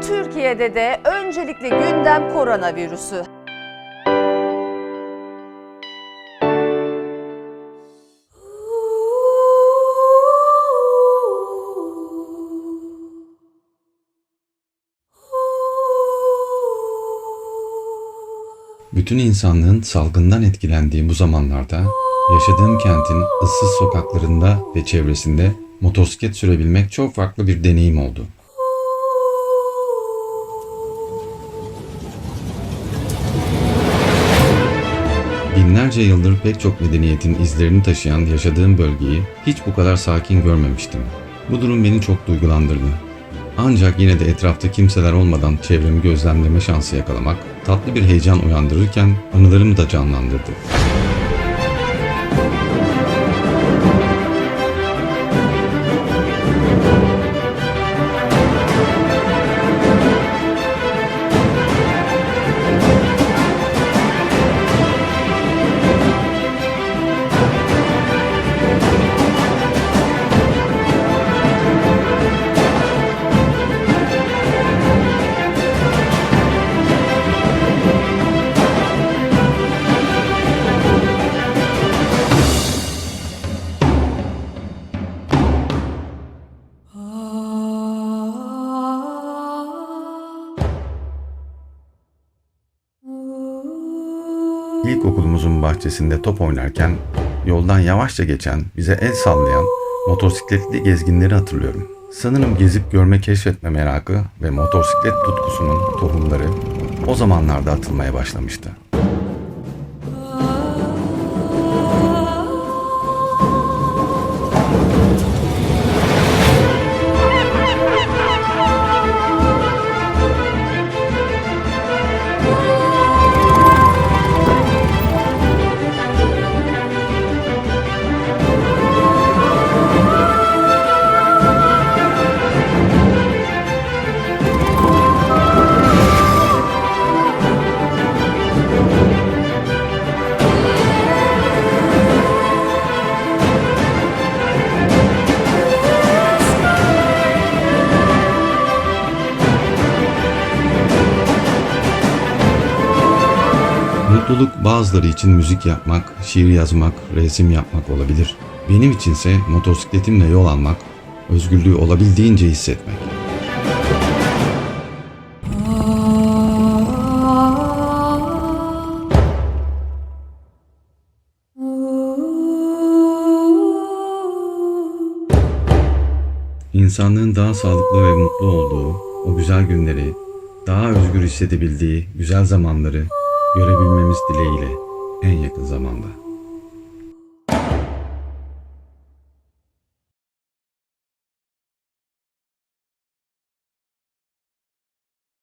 Türkiye'de de öncelikli gündem koronavirüsü. Bütün insanlığın salgından etkilendiği bu zamanlarda yaşadığım kentin ıssız sokaklarında ve çevresinde motosiklet sürebilmek çok farklı bir deneyim oldu. Binlerce yıldır pek çok medeniyetin izlerini taşıyan yaşadığım bölgeyi hiç bu kadar sakin görmemiştim. Bu durum beni çok duygulandırdı. Ancak yine de etrafta kimseler olmadan çevremi gözlemleme şansı yakalamak tatlı bir heyecan uyandırırken anılarımı da canlandırdı. İlkokulumuzun bahçesinde top oynarken yoldan yavaşça geçen, bize el sallayan motosikletli gezginleri hatırlıyorum. Sanırım gezip görme keşfetme merakı ve motosiklet tutkusunun tohumları o zamanlarda atılmaya başlamıştı. Mutluluk bazıları için müzik yapmak, şiir yazmak, resim yapmak olabilir. Benim içinse motosikletimle yol almak, özgürlüğü olabildiğince hissetmek. İnsanlığın daha sağlıklı ve mutlu olduğu o güzel günleri, daha özgür hissedebildiği güzel zamanları görebilmemiz dileğiyle en yakın zamanda.